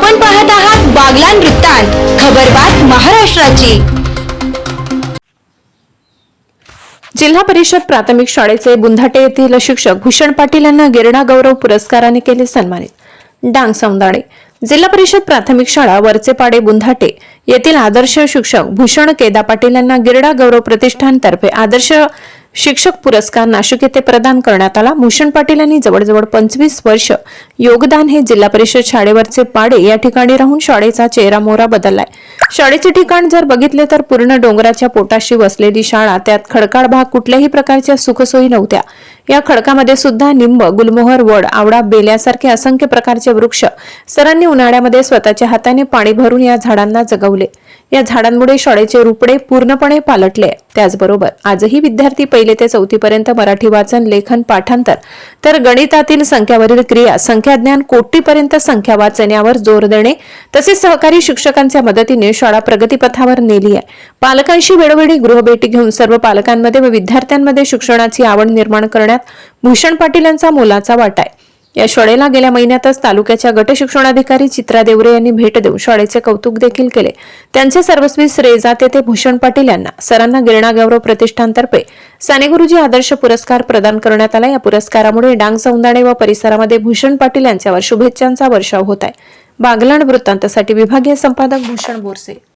आपण पाहत आहात बागलान वृत्तांत खबरबात महाराष्ट्राची. जिल्हा परिषद प्राथमिक शाळेचे बुंधाटे येथील शिक्षक भूषण पाटील यांना गिरणा गौरव पुरस्काराने केले सन्मानित. डांग सौंदाणे. जिल्हा परिषद प्राथमिक शाळा वरचेपाडे बुंधाटे येथील आदर्श शिक्षक भूषण केदा पाटील यांना गिरडा गौरव प्रतिष्ठानतर्फे आदर्श शिक्षक पुरस्कार नाशिक येथे प्रदान करण्यात आला. भूषण पाटील यांनी जवळजवळ पंचवीस वर्ष योगदान हे जिल्हा परिषद शाळेवरचे पाडे या ठिकाणी राहून शाळेचा चेहरा मोहरा बदललाय. शाळेचे ठिकाण जर बघितले तर पूर्ण डोंगराच्या पोटाशी वसलेली शाळा त्यात खडकाळ भाग कुठल्याही प्रकारच्या सुखसोयी नव्हत्या. या खडकामध्ये सुद्धा निंब गुलमोहर वड आवडा बेल्यासारखे असंख्य प्रकारचे वृक्ष सरांनी उन्हाळ्यामध्ये स्वतःच्या हाताने पाणी भरून या झाडांना जगवले. या झाडांमुळे शाळेचे रुपडे पूर्णपणे पालटले. त्याचबरोबर आजही विद्यार्थी पहिले ते चौथीपर्यंत मराठी वाचन लेखन पाठांतर तर गणितातील संख्यावरील क्रिया संख्याज्ञान कोटीपर्यंत संख्या वाचण्यावर जोर देणे तसेच सहकारी शिक्षकांच्या मदतीने शाळा प्रगतीपथावर नेली आहे. पालकांशी वेळोवेळी गृहभेटी घेऊन सर्व पालकांमध्ये व विद्यार्थ्यांमध्ये शिक्षणाची आवड निर्माण करण्यात भूषण पाटील यांचा मोलाचा वाटा आहे. या शाळेला गेल्या महिन्यातच तालुक्याच्या गटशिक्षणाधिकारी चित्रा देवरे यांनी भेट देऊन शाळेचे कौतुक देखील केले. त्यांचे सर्वस्वी श्रेय जाते ते भूषण पाटील यांना सरांना गिरणा गौरव प्रतिष्ठानतर्फे साने गुरुजी आदर्श पुरस्कार प्रदान करण्यात आला. या पुरस्कारामुळे डांग सौंदाणे व परिसरामध्ये भूषण पाटील यांच्यावर शुभेच्छांचा वर्षाव होत आहे. बागलाण वृत्तांतासाठी विभागीय संपादक भूषण बोरसे.